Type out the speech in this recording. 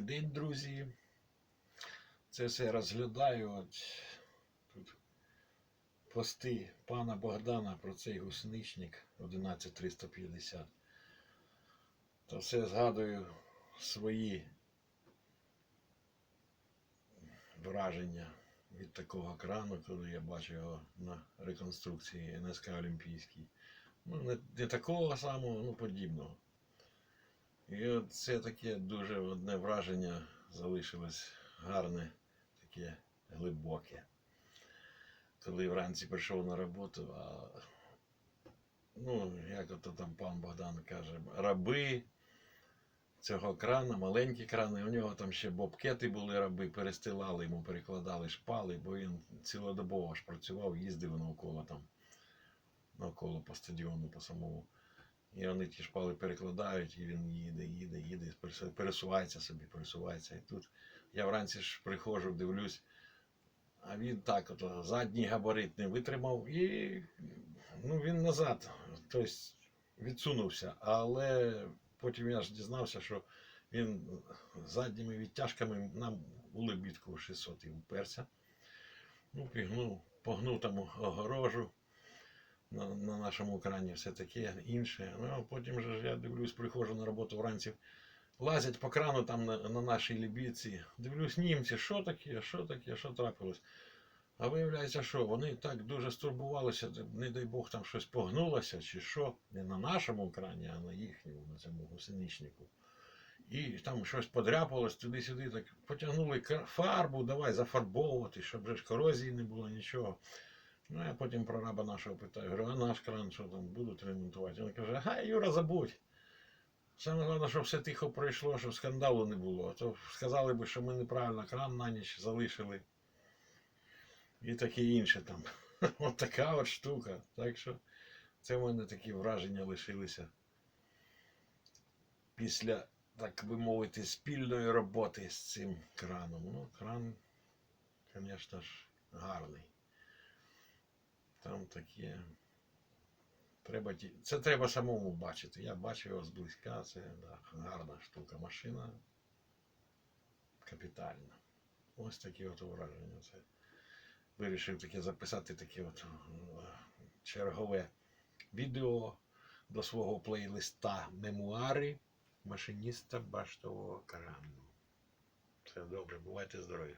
Добрий день, друзі. Це все розглядаю. От тут пости пана Богдана про цей гусеничник 11350. То все згадую свої враження від такого крану, коли я бачив його на реконструкції НСК Олімпійський. Ну, не, не такого самого, ну подібного. І от це таке дуже одне враження залишилось гарне, таке глибоке. Коли вранці прийшов на роботу, а ну, як ото там пан Богдан каже, раби цього крана, маленькі крани, у нього там ще бобкети були раби, перестилали йому, перекладали шпали, бо він цілодобово ж працював, їздив навколо там, навколо по стадіону, по самому. І вони ті шпали перекладають, і він їде, їде, їде, пересувається собі, пересувається. І тут я вранці ж приходжу, дивлюсь, а він так, ото, задній габарит не витримав і ну, він назад, тобто відсунувся. Але потім я ж дізнався, що він задніми відтяжками нам у лебідку 600 і уперся. Ну, пігнув, погнув там огорожу на, на нашому крані все таке інше. Ну, а потім же ж я дивлюсь, приходжу на роботу вранці, лазять по крану там на, на нашій лібідці. Дивлюсь, німці, що таке, що таке, що трапилось. А виявляється, що вони так дуже стурбувалися, не дай Бог там щось погнулося, чи що, не на нашому крані, а на їхньому, на цьому гусеничнику. І там щось подряпалось туди-сюди, так потягнули фарбу, давай зафарбовувати, щоб же ж корозії не було нічого. Ну, я потім про раба нашого питаю, говорю, а наш кран що там будуть ремонтувати? Він каже, га, Юра, забудь. Саме головне, щоб все тихо пройшло, щоб скандалу не було. А то сказали б, що ми неправильно кран на ніч залишили. І таке інше там. От така от штука. Так що це в мене такі враження лишилися після, так би мовити, спільної роботи з цим краном. Ну, кран, звісно ж, гарний. Там таке. Треба. Це треба самому бачити. Я бачив його зблизька, це да, гарна штука. Машина капітальна. Ось такі от враження. Це вирішив таке записати таке от е, чергове відео до свого плейлиста мемуари машиніста баштового крану. Все добре, бувайте здорові.